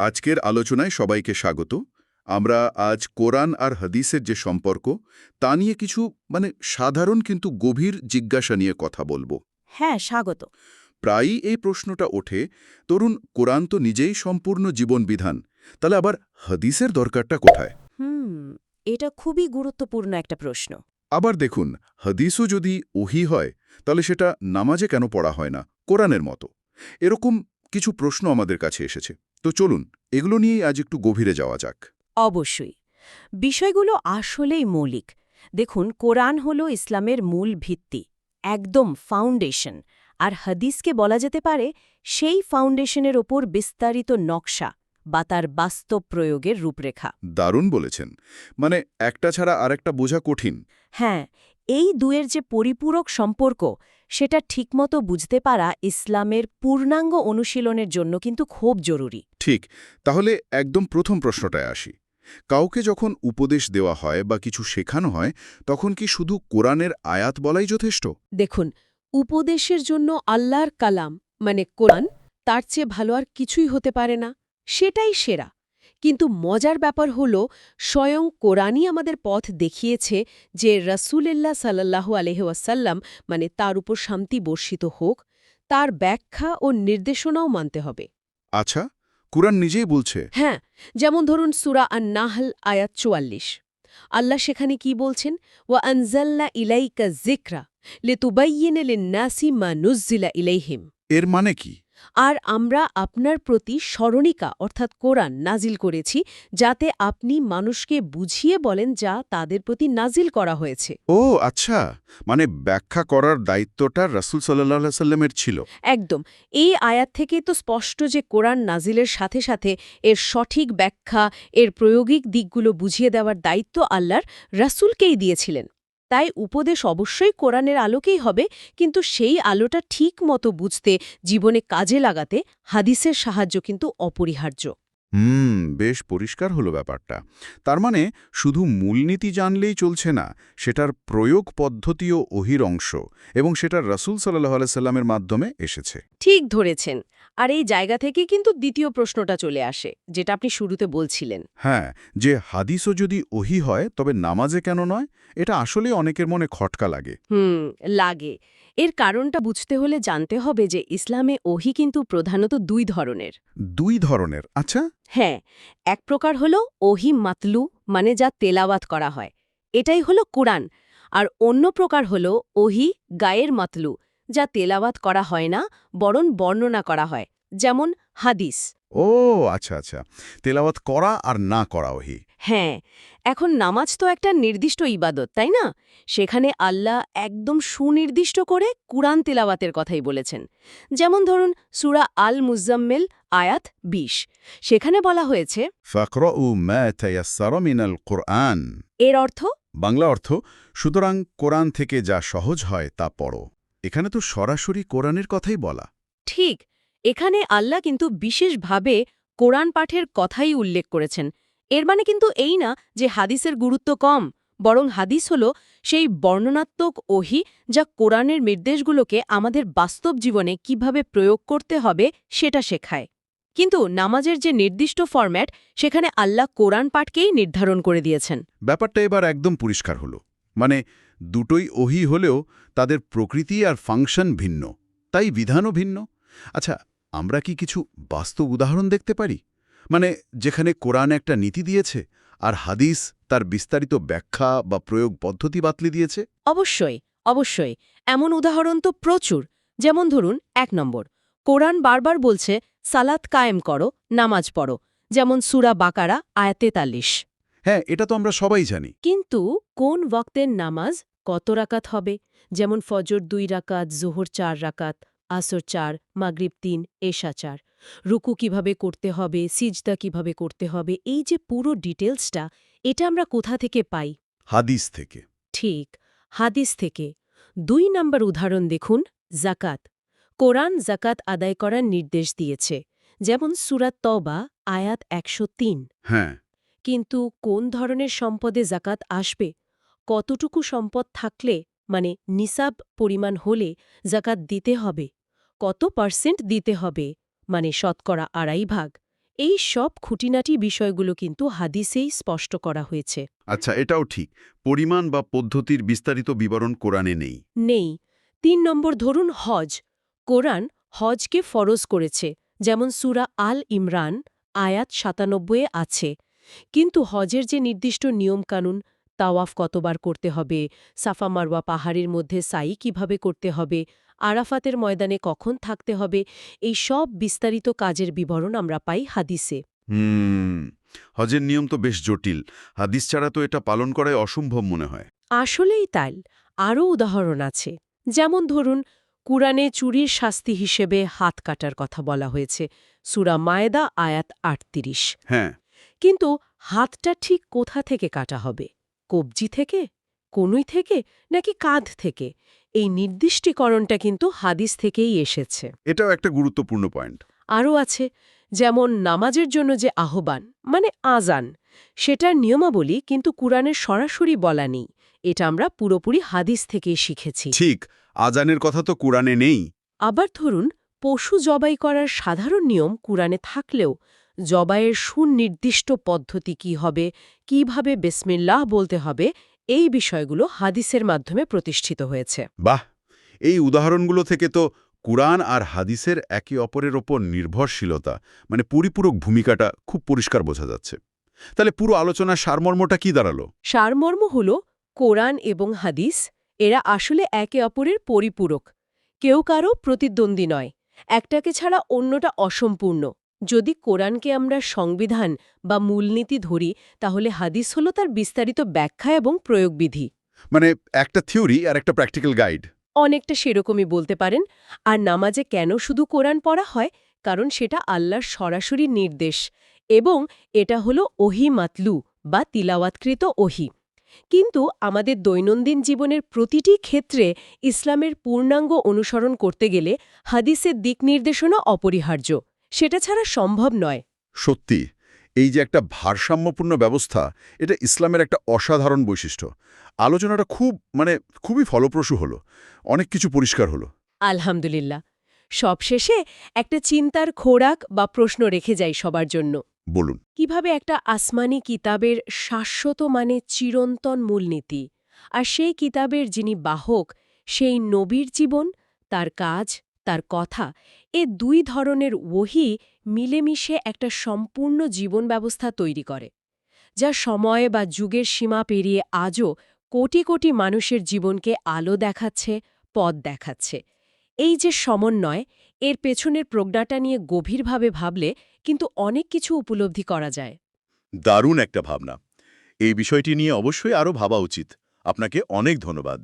আজকের আলোচনায় সবাইকে স্বাগত। আমরা আজ কোরআন আর হাদিসের যে সম্পর্ক তা নিয়ে কিছু মানে সাধারণ কিন্তু গভীর জিজ্ঞাসা নিয়ে কথা বলব। হ্যাঁ স্বাগত। প্রায়ই এই প্রশ্নটা ওঠে তরুণ কোরআন তো নিজেই সম্পূর্ণ জীবন বিধান তাহলে আবার হাদিসের দরকারটা কোথায়? হুম এটা খুবই গুরুত্বপূর্ণ একটা প্রশ্ন। আবার দেখুন হাদিসও যদি ওহি হয় তাহলে সেটা নামাজে কেন পড়া হয় না? কোরআনের মতো। এরকম কিছু প্রশ্ন আমাদের কাছে এসেছে। তো চলুন এগুলো নিয়েই আজ একটু গভীরে যাওয়া যাক। অবশ্যই। বিষয়গুলো আসলেই মৌলিক। দেখুন কোরআন হল ইসলামের মূল ভিত্তি একদম ফাউন্ডেশন। আর হাদিসকে বলা যেতে পারে সেই ফাউন্ডেশনের ওপর বিস্তারিত নকশা বা তার বাস্তব প্রয়োগের রূপরেখা। দারুণ বলেছেন। মানে একটা ছাড়া আরেকটা বোঝা কঠিন। হ্যাঁ এই দুয়ের যে পরিপূরক সম্পর্ক সেটা ঠিকমতো বুঝতে পারা ইসলামের পূর্ণাঙ্গ অনুশীলনের জন্য কিন্তু খুব জরুরি। ঠিক তাহলে একদম প্রথম প্রশ্নটায় আসি। কাউকে যখন উপদেশ দেওয়া হয় বা কিছু শেখানো হয় তখন কি শুধু কোরআনের আয়াত বলাই যথেষ্ট? দেখুন উপদেশের জন্য আল্লাহর কালাম মানে কোরআন তার চেয়ে ভালো আর কিছুই হতে পারে না। সেটাই সেরা। কিন্তু মজার ব্যাপার হল স্বয়ং কোরআনই আমাদের পথ দেখিয়েছে যে রসুলেল্লা সাল্লাহু আলহাসাল্লাম মানে তার উপর শান্তি বর্ষিত হোক তার ব্যাখ্যা ও নির্দেশনাও মানতে হবে। আচ্ছা কোরআন নিজেই বলছে? হ্যাঁ যেমন ধরুন সুরা আন নাহল আয়াত চুয়াল্লিশ। আল্লাহ সেখানে কি বলছেন? ওয়া আনজাল্লা ইলাইকা জিক্রা লেতুবাইয়েনে লিন্নাসি মা নুজ্জিলা ইলাইহিম। এর মানে কি? আর আমরা আপনার প্রতি স্মরণিকা অর্থাৎ কোরআন নাজিল করেছি যাতে আপনি মানুষকে বুঝিয়ে বলেন যা তাদের প্রতি নাজিল করা হয়েছে। ও আচ্ছা। মানে ব্যাখ্যা করার দায়িত্বটা রাসুল সাল্লাহ সাল্লামের ছিল। একদম। এই আয়াত থেকেই তো স্পষ্ট যে কোরআন নাজিলের সাথে সাথে এর সঠিক ব্যাখ্যা এর প্রয়োগিক দিকগুলো বুঝিয়ে দেওয়ার দায়িত্ব আল্লাহর রাসূলকেই দিয়েছিলেন। তাই উপদেশ অবশ্যই কোরআনের আলোকেই হবে, কিন্তু সেই আলোটা ঠিক মতো বুঝতে, জীবনে কাজে লাগাতে হাদিসের সাহায্য কিন্তু অপরিহার্য। হুম বেশ পরিষ্কার হলো ব্যাপারটা। তার মানে শুধু মূলনীতি জানলেই চলছে না সেটার প্রয়োগ পদ্ধতিও ওহির অংশ এবং সেটা রাসুল সাল্লাহ সাল্লামের মাধ্যমে এসেছে। ঠিক ধরেছেন। আর এই জায়গা থেকে কিন্তু দ্বিতীয় প্রশ্নটা চলে আসে যেটা আপনি শুরুতে বলছিলেন। হ্যাঁ যে হাদিসও যদি ওহি হয় তবে নামাজে কেন নয়? এটা আসলে অনেকের মনে খটকা লাগে। হুম লাগে। এর কারণটা বুঝতে হলে জানতে হবে যে ইসলামে ওহি কিন্তু প্রধানত দুই ধরনের। দুই ধরনের। আচ্ছা হ্যাঁ এক প্রকার হল ওহি মাতলু মানে যা তেলাওয়াত করা হয়। এটাই হল কোরআন। আর অন্য প্রকার হল ওহি গায়ের মাতলু যা তেলাওয়াত করা হয় না বরং বর্ণনা করা হয়। যেমন হাদিস। ও আচ্ছা আচ্ছা। তেলাওয়াত করা আর না করা ওহি। হ্যাঁ এখন নামাজ তো একটা নির্দিষ্ট ইবাদত তাই না? সেখানে আল্লাহ একদম সুনির্দিষ্ট করে কুরআন তেলাওয়াতের কথাই বলেছেন। যেমন ধরুন সুরা আল মুজাম্মেল আয়াত ২০ সেখানে বলা হয়েছে এর অর্থ? বাংলা অর্থ সুতরাং কোরআন থেকে যা সহজ হয় তা পড়ো। এখানে তো সরাসরি কোরআনের কথাই বলা। ঠিক এখানে আল্লাহ কিন্তু বিশেষভাবে কোরআন পাঠের কথাই উল্লেখ করেছেন। এর মানে কিন্তু এই না যে হাদিসের গুরুত্ব কম বরং হাদিস হল সেই বর্ণনাত্মক ওহি যা কোরআনের নির্দেশগুলোকে আমাদের বাস্তব জীবনে কীভাবে প্রয়োগ করতে হবে সেটা শেখায়। কিন্তু নামাজের যে নির্দিষ্ট ফরম্যাট সেখানে আল্লাহ কোরআন পাঠকেই নির্ধারণ করে দিয়েছেন। ব্যাপারটা এবার একদম পরিষ্কার হলো। মানে দুটোই ওহি হলেও তাদের প্রকৃতি আর ফাংশন ভিন্ন তাই বিধানও ভিন্ন। আচ্ছা আমরা কি কিছু বাস্তব উদাহরণ দেখতে পারি? মানে যেখানে কোরআন একটা নীতি দিয়েছে আর হাদিস তার বিস্তারিত ব্যাখ্যা বা প্রয়োগ পদ্ধতি বাতলি দিয়েছে? অবশ্যই অবশ্যই। এমন উদাহরণ তো প্রচুর। যেমন ধরুন এক নম্বর কোরআন বারবার বলছে সালাত কায়েম করো নামাজ পড়ো যেমন সুরা বাকারা আয়াত তেতাল্লিশ হ্যাঁ এটা তো আমরা সবাই জানি। কিন্তু কোন ওয়াক্তের নামাজ কত রাকাত হবে? যেমন ফজর দুই রাকাত জোহর চার রাকাত আসর চার মাগরিব তিন এশা চার। রুকু কীভাবে করতে হবে সিজদা কীভাবে করতে হবে এই যে পুরো ডিটেলসটা এটা আমরা কোথা থেকে পাই? হাদিস থেকে। ঠিক হাদিস থেকে। দুই নম্বর উদাহরণ দেখুন জাকাত। কোরআন জাকাত আদায় করার নির্দেশ দিয়েছে যেমন সুরাত তবা আয়াত একশো তিন। হ্যাঁ। কিন্তু কোন ধরনের সম্পদে জাকাত আসবে? কতটুকু সম্পদ থাকলে মানে নিসাব পরিমাণ হলে জাকাত দিতে হবে? কত পার্সেন্ট দিতে হবে? মানে শতকরা আড়াই ভাগ। এই সব খুঁটিনাটি বিষয়গুলো কিন্তু হাদিসেই স্পষ্ট করা হয়েছে। আচ্ছা এটাও ঠিক। পরিমাণ বা পদ্ধতির বিস্তারিত বিবরণ কোরআনে নেই। নেই। তিন নম্বর ধরুন হজ। কোরআন হজকে ফরজ করেছে যেমন সুরা আল ইমরান আয়াত সাতানব্বইয়ে আছে। কিন্তু হজের যে নির্দিষ্ট নিয়মকানুন তাওয়াফ কতবার করতে হবে সাফা মারওয়া পাহাড়ের মধ্যে সাই কীভাবে করতে হবে আরাফাতের ময়দানে কখন থাকতে হবে এই সব বিস্তারিত কাজের বিবরণ আমরা পাই হাদিসে। হুম হজের নিয়ম তো বেশ জটিল হাদিস ছাড়া তো এটা পালন করাই অসম্ভব মনে হয়। আসলেই তাই আরও উদাহরণ আছে। যেমন ধরুন কুরআনে চুরির শাস্তি হিসেবে হাত কাটার কথা বলা হয়েছে। সুরা মায়েদা আয়াত আটত্রিশ। হ্যাঁ। কিন্তু হাতটা ঠিক কোথা থেকে কাটা হবে? কবজি থেকে? কনুই থেকে? নাকি কাঁধ থেকে? এই নির্দিষ্টীকরণটা কিন্তু হাদিস থেকেই এসেছে। এটাও একটা গুরুত্বপূর্ণ পয়েন্ট। আরও আছে যেমন নামাজের জন্য যে আহ্বান মানে আজান সেটার নিয়মাবলী কিন্তু কুরআনের সরাসরি বলা নেই। এটা আমরা পুরোপুরি হাদিস থেকেই শিখেছি। ঠিক। আজানের কথা তো কোরআনে নেই। আবার ধরুন পশু জবাই করার সাধারণ নিয়ম কুরআনে থাকলেও জবাইয়ের সুনির্দিষ্ট পদ্ধতি কি হবে কীভাবে বেসমিল্লাহ বলতে হবে এই বিষয়গুলো হাদিসের মাধ্যমে প্রতিষ্ঠিত হয়েছে। বাহ! এই উদাহরণগুলো থেকে তো কুরআন আর হাদিসের একে অপরের ওপর নির্ভরশীলতা মানে পরিপূরক ভূমিকাটা খুব পরিষ্কার বোঝা যাচ্ছে। তাহলে পুরো আলোচনার সারমর্মটা কি দাঁড়াল? সারমর্ম হল কোরআন এবং হাদিস এরা আসলে একে অপরের পরিপূরক। কেউ কারও প্রতিদ্বন্দ্বী নয়। একটাকে ছাড়া অন্যটা অসম্পূর্ণ। যদি কোরআনকে আমরা সংবিধান বা মূলনীতি ধরি তাহলে হাদিস হল তার বিস্তারিত ব্যাখ্যা এবং প্রয়োগবিধি। মানে একটা থিওরি আর একটা প্র্যাকটিক্যাল গাইড। অনেকটা সেরকমই বলতে পারেন। আর নামাজে কেন শুধু কোরআন পড়া হয়? কারণ সেটা আল্লাহর সরাসরি নির্দেশ। এবং এটা হলো ওহি মাতলু বা তিলাওয়াতকৃত ওহি। কিন্তু আমাদের দৈনন্দিন জীবনের প্রতিটি ক্ষেত্রে ইসলামের পূর্ণাঙ্গ অনুসরণ করতে গেলে হাদিসের দিক নির্দেশনা অপরিহার্য। সেটা ছাড়া সম্ভব নয়। সত্যি এই যে একটা ভারসাম্যপূর্ণ ব্যবস্থা এটা ইসলামের একটা অসাধারণ বৈশিষ্ট্য। আলোচনাটা খুব মানে খুবই ফলপ্রসূ হলো। অনেক কিছু পরিষ্কার হলো। আলহামদুলিল্লাহ। সবশেষে একটা চিন্তার খোরাক বা প্রশ্ন রেখে যাই সবার জন্য। বলুন। কীভাবে একটা আসমানি কিতাবের শাশ্বত মানে চিরন্তন মূলনীতি, আর সেই কিতাবের যিনি বাহক, সেই নবীর জীবন, তার কাজ, তার কথা, এ দুই ধরনের ওহি মিলেমিশে একটা সম্পূর্ণ জীবন ব্যবস্থা তৈরি করে, যা সময় বা যুগের সীমা পেরিয়ে আজও কোটি কোটি মানুষের জীবনকে আলো দেখাচ্ছে, পথ দেখাচ্ছে। এই যে সমন্বয় এর পেছনের প্রজ্ঞাটা নিয়ে গভীরভাবে ভাবলে কিন্তু অনেক কিছু উপলব্ধি করা যায়। দারুণ একটা ভাবনা। এই বিষয়টি নিয়ে অবশ্যই আরও ভাবা উচিত। আপনাকে অনেক ধন্যবাদ।